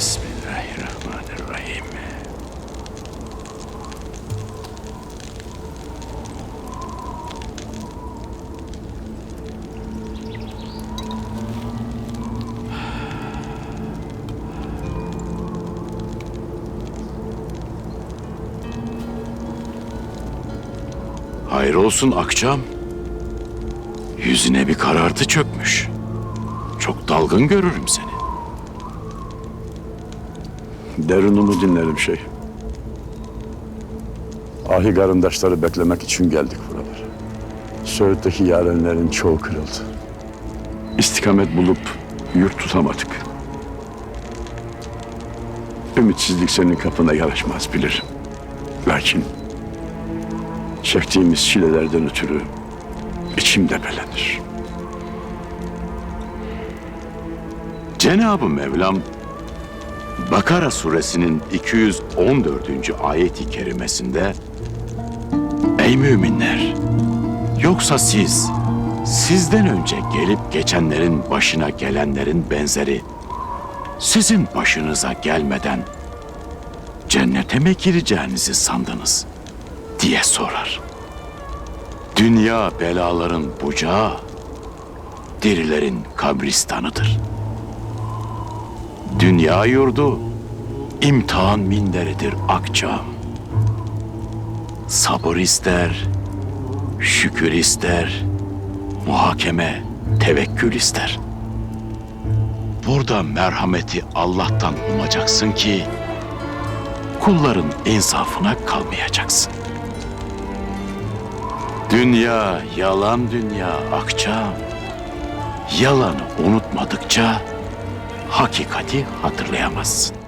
Bismillahirrahmanirrahim. Hayır olsun akşam. Yüzüne bir karartı çökmüş. Çok dalgın görürüm seni. Derinunu dinlerim şey. Ahi karındaşları beklemek için geldik buralara. Söğüt'teki yarenlerin çoğu kırıldı. İstikamet bulup yurt tutamadık. Ümitsizlik senin kapına yaraşmaz bilirim. Lakin çektiğimiz çilelerden ötürü içim debelenir. Cenab-ı Mevlam Bakara suresinin 214. ayeti kerimesinde Ey müminler! Yoksa siz, sizden önce gelip geçenlerin başına gelenlerin benzeri sizin başınıza gelmeden cennete mi gireceğinizi sandınız diye sorar. Dünya belaların bucağı, dirilerin kabristanıdır. Dünya yurdu, imtihan minderidir akçam. Sabır ister, şükür ister, muhakeme, tevekkül ister. Burada merhameti Allah'tan umacaksın ki, kulların insafına kalmayacaksın. Dünya yalan dünya akçam. Yalanı unutmadıkça hakikati hatırlayamazsın.